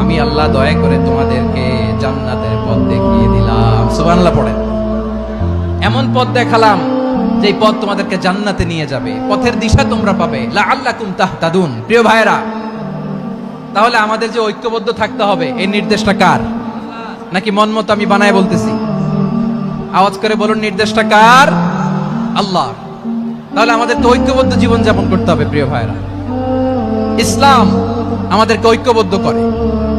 আমি আল্লাহ দয়া করে তোমাদেরকে জান্নাতের পথ দেখিয়ে দিলাম। সুবহানাল্লাহ পড়েন। এমন পথ দেখালাম যে পথ তোমাদেরকে জান্নাতে নিয়ে যাবে। পথের দিশা তোমরা পাবে। লা আল্লাকুম তাহতাদুন। প্রিয় ভাইরা তাহলে আমাদের যে ঐক্যবদ্ধ থাকতে হবে এই নির্দেশটা কার? নাকি মন মতো আমি বানায় বলতেছি? আওয়াজ করে বলুন, নির্দেশটা কার? আল্লাহ। তাহলে আমাদের তো ঐক্যবদ্ধ জীবন যাপন করতে হবে, প্রিয় ভাইরা ইসলাম আমাদেরকে ঐক্যবদ্ধ করে।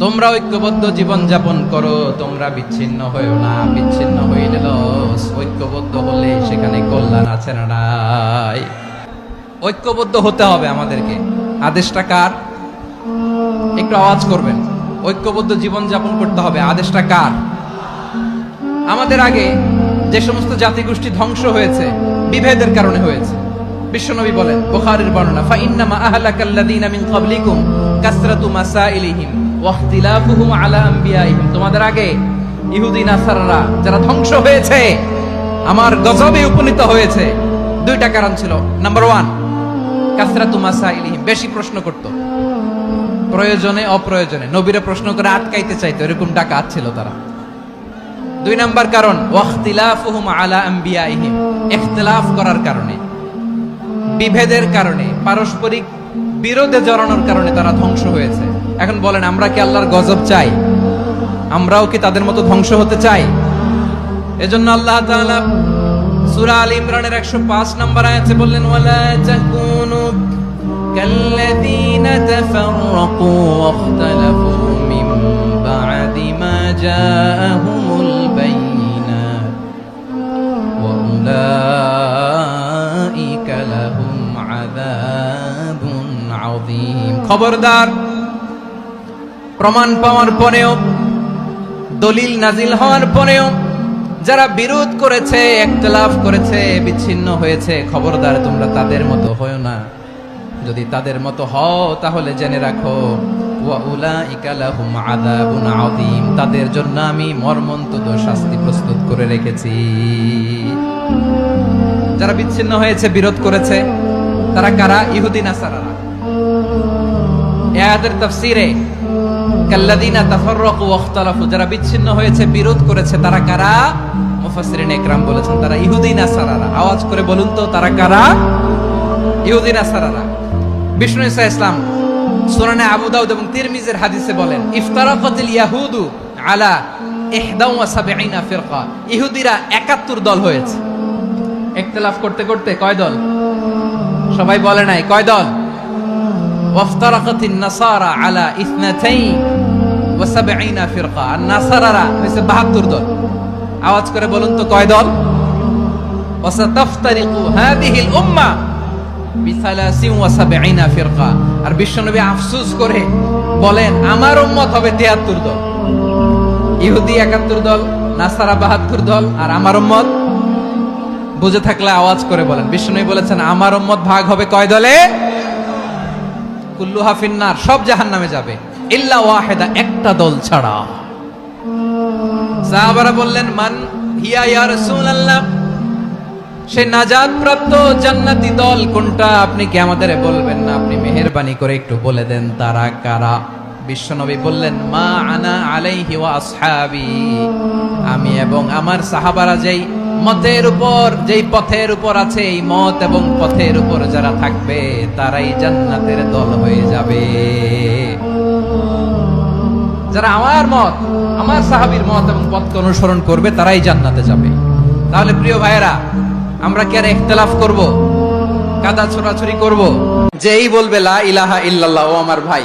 তোমরা ঐক্যবদ্ধ জীবন যাপন করো, তোমরা বিচ্ছিন্ন হয়েও না, বিচ্ছিন্ন হইলে লস। ঐক্যবদ্ধ হলে সেখানে কল্যাণ আছে না নাই। ঐক্যবদ্ধ হতে হবে আমাদেরকে। আদেশটা কার? একটু আওয়াজ করবেন। ঐক্যবদ্ধ জীবন যাপন করতে হবে। আদেশটা কার? আমাদের আগে যে সমস্ত জাতিগোষ্ঠী ধ্বংস হয়েছে, বিভেদের কারণে হয়েছে। বিশ্বনবী বলেন, বুখারীর বর্ণনা ফা ইন্নামা আহলাকাল্লাযীনা মিন ক্বাবলিকুম কাসরাতু মাসাইলিহিম। ওয়া ইখতিলাফুহুম আলা আম্বিয়াইহিম। তোমাদের আগে ইহুদি, নাসারারা যারা ধ্বংস হয়েছে, আমার গজবে উপনীত হয়েছে। দুইটা কারণ ছিল। নাম্বার ওয়ান বেশি প্রশ্ন করত। প্রয়োজনে, অপ্রয়োজনে। নবীরে প্রশ্ন করে আটকাইতে চাইতো, এরকম ডাকাত ছিল তারা। দুই নাম্বার কারণ ওয়াখতিলাফুহুম আলা আম্বিয়াইহিম। ইখতিলাফ করার কারণে, বিভেদের কারণে, পারস্পরিক বিরোধে জড়ানোর কারণে তারা ধ্বংস হয়েছে। এখন বলেন, আমরা কি আল্লাহর গজব চাই? আমরাও কি তাদের মতো ধ্বংস হতে চাই? এজন্য আল্লাহ সুরা আল ইমরানের 105 নম্বর আয়াতে বললেন, ওয়ালা তাকুনু কাল্লাযীনা তাফাররাকু ওয়াখতালাফু মিন বা'দি মা জাআহুমুল বাইয়িনাত ওয়া উলাইকা লাহুম খবরদার প্রমাণ পাওয়ার পরেও, দলিল নাজিল হওয়ার পরেও, যারা বিরোধ করেছে, একতলাফ করেছে, বিচ্ছিন্ন হয়েছে, খবরদার তোমরা তাদের মতো হও না। যদি তাদের মতো হও, তাহলে জেনে রাখো তাদের জন্য আমি মর্মন্তুদ শাস্তি প্রস্তুত করে রেখেছি। যারা বিচ্ছিন্ন হয়েছে, বিরোধ করেছে, তারা কারা? ইহুদি, নাসারারা। এ আয়াতের তাফসীরে কাল্লাযীনা তাফাররাকু ওয়াখতালাফু যারা বিচ্ছিন্ন হয়েছে, বিরোধ করেছে, তারা কারা? মুফাসসিরিন একরাম বলেছেন, তারা ইহুদি নাসারারা আওয়াজ করে বলুন তো, তারা কারা? ইহুদি নাসারারা বিষ্ণু ইসা ইসলাম সুনানে আবু দাউদ এবং তিরমিজের হাদিসে বলেন, ইফতারাকাতিল ইয়াহুদু আলা ইহদা ওয়া সাবঈনা ফিরকা। ইহুদিরা 71 দল হয়েছে। ইখতিলাফ করতে করতে কয় দল? সবাই বলে নাই, কয় দল? ওয়াফতারাকাতিন নাসারা আলা ইসনাতাইন ওয়া সাবঈনা ফিরকা। আর নাসারারা হয়েছে 72 দল। আওয়াজ করে বলুন তো কয় দল? ওয়াসাতাফতারিকু হাদিহিল উম্মাহ ওয়া আর বিশ্বনবী আফসোস করে বলেন, আমার উম্মত হবে 73 দল। ইহুদি 71 দল, নাসারা 72 দল, আর আমার উম্মত? বুঝে থাকলে আওয়াজ করে বলেন। বিশ্বনবী বলেছেন, আমার উম্মত ভাগ হবে কয় দলে? কুল্লু ফিন্নার, সব জাহান্নামে যাবে। ইল্লা ওয়াহেদা, একটা দল ছাড়া। সাহাবারা বললেন, মান হিয়া ইয়া রাসূলুল্লাহ? সে নাজাত প্রাপ্ত জান্নাতি দল কোনটা? আপনি কি আমাদের বলবেন না? আপনি মেহেরবানি করে একটু বলে দেন, তারা কারা? বিশ্বনবী বললেন, মা আনা আলাইহি ওয়া আসহাবি। আমি এবং আমার সাহাবারা যেই মতের উপর, যেই পথের উপর আছে, এই মত এবং পথের উপর যারা থাকবে, তারাই জান্নাতের দল হয়ে যাবে। যারা আমার মত, আমার সাহাবীর মত এবং পথকে অনুসরণ করবে, তারাই জান্নাতে যাবে। তাহলে প্রিয় ভাইয়েরা, আমরা কি আর ইখতিলাফ করব? কাদা ছোড়াছুরি করব? যেই বলবে, লা ইলাহা ইল্লাল্লাহ, ও আমার ভাই।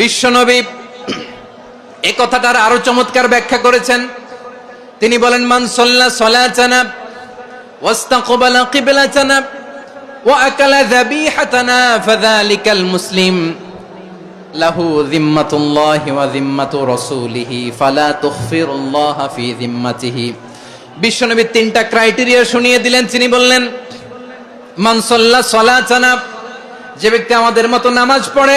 বিশ্বনবী এ কথাটার আরও চমৎকার ব্যাখ্যা করেছেন। তিনি বলেন, মান সাল্লা সালাতানা ওয়াস্তাকবালা কিবলাতানা ওয়া আকালা যাবিহাতানা ফাযালিকাল মুসলিম। লাহু রাসূলিহি ফালা তিনটা ক্রাইটেরিয়া শুনিয়ে দিলেন। তিনি বললেন সালাতানা, যে ব্যক্তি আমাদের মতো নামাজ পড়ে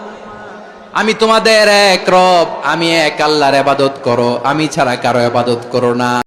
আমি তোমাদের এক রব, আমি এক আল্লাহর আবাদত করো, আমি ছাড়া কারও আবাদত করো না।